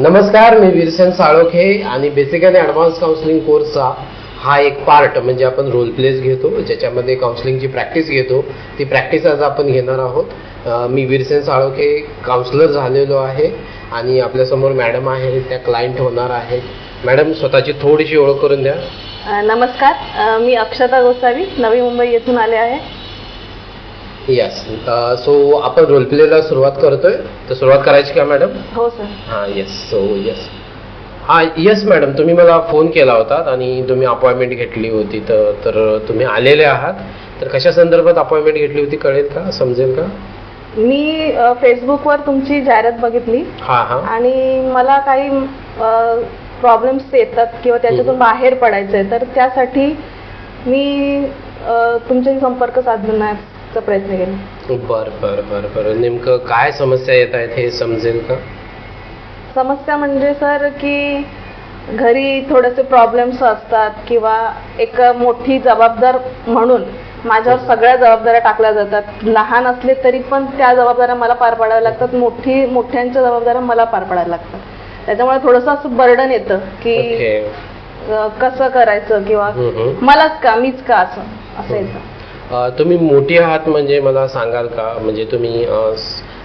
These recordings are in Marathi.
नमस्कार मी वीरसेन साळोखे आणि बेसिक आणि ॲडव्हान्स काउन्सिलिंग कोर्सचा हा एक पार्ट म्हणजे आपण रोल प्लेस घेतो ज्याच्यामध्ये काउन्सिलिंगची प्रॅक्टिस घेतो ती प्रॅक्टिस आज आपण घेणार आहोत. मी वीरसेन साळोखे काउन्सिलर झालेलो आहे आणि आपल्यासमोर मॅडम आहे त्या क्लायंट होणार आहेत. मॅडम स्वतःची थोडीशी ओळख करून द्या. नमस्कार. मी अक्षता गोसावी नवी मुंबई येथून आले आहे. यस सो आपण रोल प्लेला सुरुवात करतोय. तर सुरुवात करायची का मॅडम हो सर हां येस सो येस हां येस मॅडम तुम्ही मला फोन केला होता आणि तुम्ही अपॉइंटमेंट घेतली होती. तर तर तुम्ही आलेले आहात. तर कशा संदर्भात अपॉइंटमेंट घेतली होती कळेल का? समजेल का? मी अ, फेसबुकवर तुमची जाहिरात बघितली. हां हां. आणि मला काही प्रॉब्लेम्स येतात किंवा त्याच्यातून हम्म. बाहेर पडायचं आहे तर त्यासाठी मी अ, तुमच्याशी संपर्क साधण्याचा प्रयत्न केला. बर बर बर बरं. नेमकं काय समस्या येत आहेत हे समजेल का? समस्या म्हणजे सर की घरी थोडेसे प्रॉब्लेम्स असतात किंवा एक मोठी जबाबदार म्हणून माझ्यावर सगळ्या जबाबदाऱ्या टाकल्या जातात. लहान असले तरी पण त्या जबाबदाऱ्या मला पार पाडाव्या लागतात. मोठी मोठ्यांच्या जबाबदाऱ्या मला पार पाडायला लागतात. त्याच्यामुळे थोडंसं असं बर्डन येतं की अं, कसं करायचं किंवा. मलाच का मीच का असं असं येतं. तुम्ही मोठी आहात म्हणजे मला सांगाल का? म्हणजे तुम्ही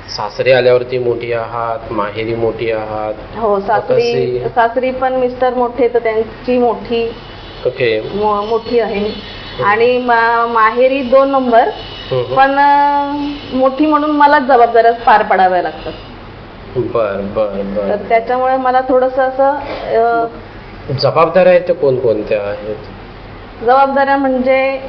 सासरी आल्यावरती मोठी आहात माहेरी मोठी आहात हो सासरी? सासरी पण मिस्टर मोठे तर त्यांची मोठी ओके. मो- मोठी आहे. आणि मा- माहेरी दोन नंबर. हम्म. पण अं, मोठी म्हणून मलाच जबाबदाऱ्या पार पाडाव्या लागतात. बर बर तर बर त्याच्यामुळे मला थोडस असं अं, जबाबदाऱ्या आहेत त्या कोणकोणत्या आहेत? जबाबदाऱ्या म्हणजे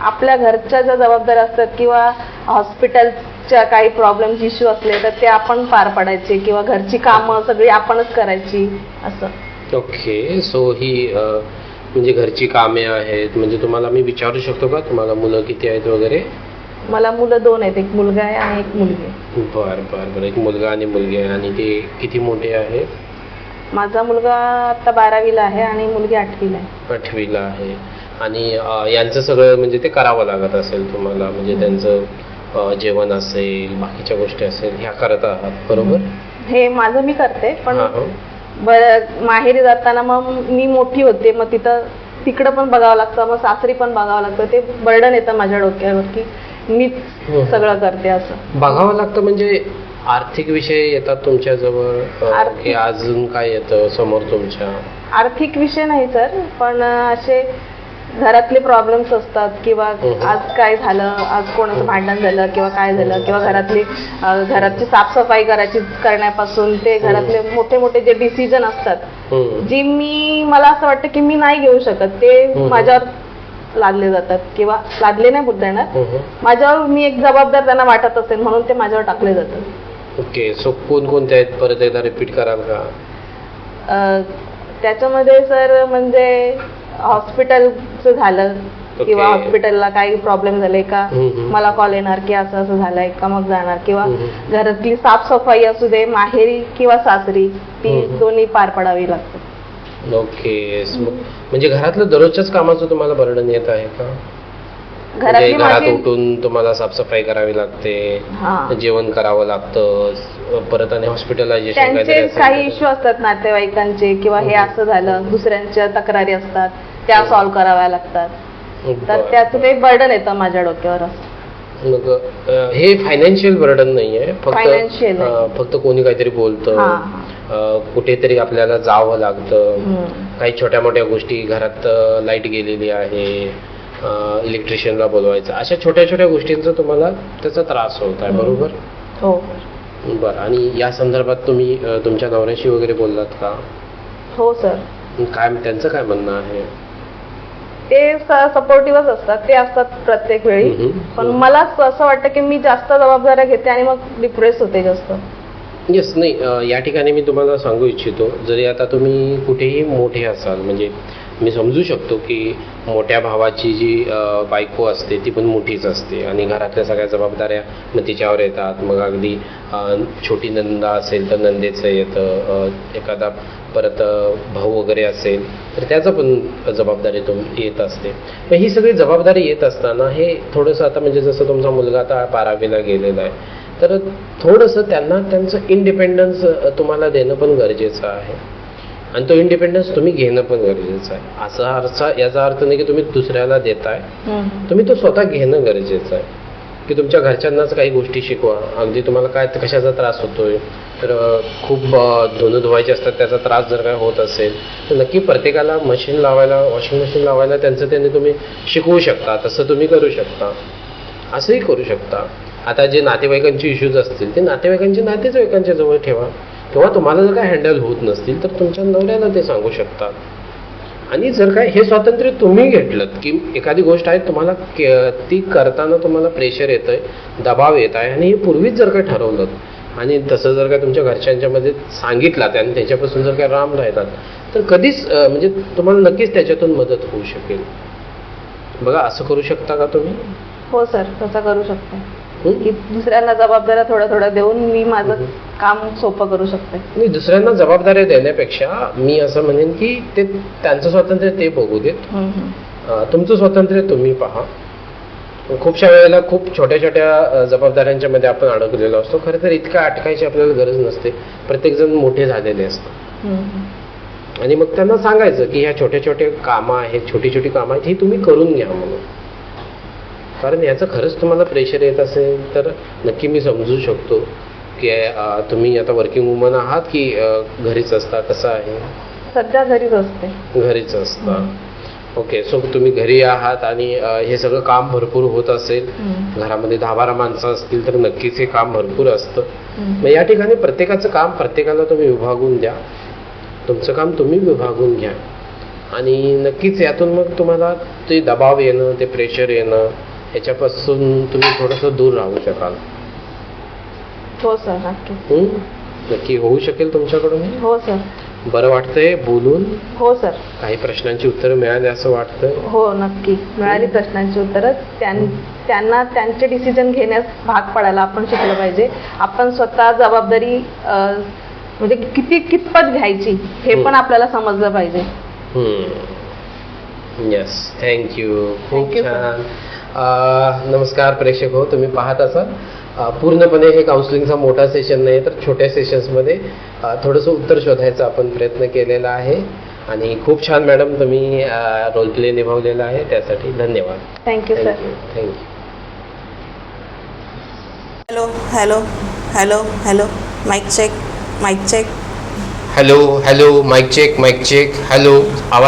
आपल्या घरच्या ज्या जबाबदाऱ्या असतात किंवा हॉस्पिटलच्या काही प्रॉब्लेम्स इश्यू असले तर ते आपण पार पाडायचे किंवा घरची कामं सगळी आपणच करायची असं. ओके सो ही अ, म्हणजे घरची कामे आहेत म्हणजे तुम्हाला मी विचारू शकतो का? तुम्हाला मुलं किती आहेत वगैरे? मला मुलं दोन आहेत एक मुलगा आहे आणि एक मुलगी आहे. बर बर बर. एक मुलगा आणि मुलगी आहे. आणि ते किती मोठे आहेत? माझा मुलगा आता बारावीला आहे आणि मुलगी आठवीला आहे. आठवीला आहे. आणि यांचं सगळं म्हणजे ते करावं लागत असेल तुम्हाला म्हणजे त्यांचं जेवण असेल बाकीच्या गोष्टी असेल ह्या करत आहात बरोबर? हे माझं मी करते पण हा, हा. माहेरी जाताना मग मी मोठी होते मग तिथं तिकडं पण बघावं लागतं मग सासरी पण बघावं लागतं ते बर्डन येतं माझ्या डोक्यावर की मीच हम्म. सगळं करते असं. बघावं लागतं म्हणजे आर्थिक विषय येतात आर्थिक- की अजून काय येतं समोर तुमच्या? आर्थिक विषय नाही सर पण असे घरातले प्रॉब्लेम्स असतात किंवा हम्म. आज काय झालं आज कोणाचं भांडण झालं किंवा काय झालं किंवा घरातली घराची साफसफाई करायची करण्यापासून ते घरातले मोठे मोठे जे डिसिजन असतात. जी मी मला असं वाटतं की मी नाही घेऊ शकत ते. माझ्यावर लादले जातात किंवा लादले नाही बोलता येणार हम्म. माझ्यावर मी एक जबाबदार त्यांना वाटत असेल म्हणून ते माझ्यावर टाकले जातात ओके सो कोणकोणते आहेत परत एकदा रिपीट कराल का त्याच्यामध्ये सर म्हणजे हॉस्पिटलचं झालं किंवा Okay. हॉस्पिटलला काही प्रॉब्लेम झाले का. मला कॉल येणार की असं असं झालंय का मग जाणार किंवा. घरातली साफसफाई असू दे माहेरी किंवा सासरी ती. दोन्ही पार पडावी लागतात ओके म्हणजे घरातलं दररोजच्याच कामाचं तुम्हाला बर्डन येत आहे का म्हणजे घरात उठून तुम्हाला साफसफाई करावी लागते हा. जेवण करावं लागतं परत आणि हॉस्पिटलायझेशन त्यांचे काही इश्यू असतात नातेवाईकांचे किंवा हे हम्म. असं झालं दुसऱ्यांच्या तक्रारी असतात त्या सॉल्व्ह कराव्या लागतात. तर त्याचं ते बर्डन येतं माझ्या डोक्यावर असं. मग अ, हे फायनान्शियल बर्डन नाहीये फक्त Financial नाही. अ, फक्त कोणी काहीतरी बोलतं हा अ, कुठेतरी आपल्याला जावं लागतं. हम्म. काही छोट्या मोठ्या गोष्टी घरात लाइट गेलेली आहे इलेक्ट्रिशियनला बोलवायचं. अशा छोट्या छोट्या गोष्टींचा तुम्हाला त्याचा त्रास होत आहे हम्म. बरोबर? हो. बरं. आणि या संदर्भात तुम्ही तुमच्या नवऱ्याशी वगैरे बोललात का? हो सर. काय त्यांचं काय म्हणणं आहे? ते सपोर्टिव्हच असतात. ते असतात प्रत्येक वेळी. पण मला असं वाटतं की मी जास्त जबाबदाऱ्या घेते आणि मग डिप्रेस होते जास्त. येस नाही या ठिकाणी मी तुम्हाला सांगू इच्छितो. जरी आता तुम्ही कुठेही मोठे असाल म्हणजे मी समजू शकतो की मोठ्या भावाची जी बायको असते ती पण मोठीच असते. आणि घरातल्या सगळ्या जबाबदाऱ्या मग तिच्यावर येतात. मग अगदी छोटी नंदा असेल तर नंदेचं येतं. एखादा परत भाऊ वगैरे असेल तर त्याचं पण जबाबदारी तुम येत असते. मग ही सगळी जबाबदारी येत असताना हे थोडंसं आता म्हणजे जसं तुमचा मुलगा आता बारावीला गेलेला आहे तर थोडंसं त्यांना त्यांचं इंडिपेंडन्स तुम्हाला देणं पण गरजेचं आहे. आणि तो इंडिपेंडन्स तुम्ही घेणं पण गरजेचं आहे. असा अर्थ याचा अर्थ नाही की तुम्ही दुसऱ्याला देताय. तुम्ही तो स्वतः घेणं गरजेचं आहे. की तुमच्या घरच्यांनाच काही गोष्टी शिकवा. अगदी तुम्हाला काय कशाचा त्रास होतोय? तर खूप धुणं धुवायचे असतात त्याचा त्रास जर काय होत असेल तर नक्की प्रत्येकाला मशीन लावायला वॉशिंग मशीन लावायला त्यांचं त्यांनी तुम्ही शिकवू शकता. तसं तुम्ही करू शकता. असंही करू शकता. आता जे नातेवाईकांचे इश्यूज असतील ते नातेवाईकांचे नातेवाईकांच्या जवळ ठेवा. किंवा तुम्हाला जर काय हँडल होत नसतील तर तुमच्या नवऱ्याला ते सांगू शकता आणि जर काय हे स्वातंत्र्य तुम्ही घेतलं की एखादी गोष्ट आहे तुम्हाला ती करताना तुम्हाला प्रेशर येत आहे दबाव येत आहे आणि हे पूर्वीच जर काय ठरवलं आणि तसं जर काय तुमच्या घरच्यांच्यामध्ये सांगितलं आणि त्याच्यापासून जर काय राम राहतात तर कधीच म्हणजे तुम्हाला नक्कीच त्याच्यातून मदत होऊ शकेल. बघा असं करू शकता का तुम्ही? हो सर तसं करू शकता. की दुसऱ्यांना जबाबदाऱ्या थोड्या थोड्या देऊन मी माझं काम सोपं करू शकते. नाही दुसऱ्यांना जबाबदाऱ्या देण्यापेक्षा मी असं म्हणेन की ते त्यांचं स्वातंत्र्य ते बघू देत. अं, तुमचं स्वातंत्र्य तुम्ही पहा. खूपशा वेळेला खूप छोट्या छोट्या अं, जबाबदाऱ्यांच्या मध्ये आपण अडकलेलो असतो. खरं तर इतका अटकायची आपल्याला गरज नसते. प्रत्येकजण मोठे झालेले असतात. आणि मग त्यांना सांगायचं की ह्या छोट्या छोटे कामं आहेत छोटी छोटी कामं आहेत ही तुम्ही करून घ्या म्हणून. कारण याचं खरंच तुम्हाला प्रेशर येत असेल तर नक्की मी समजू शकतो की तुम्ही आता वर्किंग वुमन आहात की घरीच असता कसं आहे? सध्या घरीच असते. घरीच असता. ओके सो तुम्ही घरी आहात आणि हे सगळं काम भरपूर होत असेल. घरामध्ये दहा बारा माणसं असतील तर नक्कीच हे काम भरपूर असतं. मग या ठिकाणी प्रत्येकाचं काम प्रत्येकाला तुम्ही विभागून द्या. तुमचं काम तुम्ही विभागून घ्या. आणि नक्कीच यातून मग तुम्हाला ते दबाव येणं ते प्रेशर येणं ह्याच्यापासून तुम्ही थोडंसं दूर राहू शकाल. हो सर नक्की. हं? नक्की होऊ शकेल तुमच्याकडून? हे? हो सर. बरं वाटतंय बोलून? हो सर. काही प्रश्नांची उत्तरं मिळाली असं वाटतंय हो नक्की. मिळाली प्रश्नांची उत्तरं. त्यां- त्यांना त्यांचे डिसिजन घेण्यास भाग पडायला आपण शिकलं पाहिजे. आपण स्वतः जबाबदारी अं, म्हणजे किती कितपत घ्यायची हे. पण आपल्याला समजलं पाहिजे. येस थँक्यू खूप Thank you, sir. छान. अं, नमस्कार प्रेक्षक हो तुम्ही पाहत असाल. पूर्णपणे हे काउन्सिलिंगचा मोठा सेशन नाही तर छोट्या सेशन्समध्ये थोडंसं उत्तर शोधायचा आपण प्रयत्न केलेला आहे. आणि खूप छान मॅडम तुम्ही रोल प्ले निभावलेला आहे. त्यासाठी धन्यवाद. Thank you sir thank you thank you hello hello hello hello mike check mike check hello hello mike check mike check hello आवाज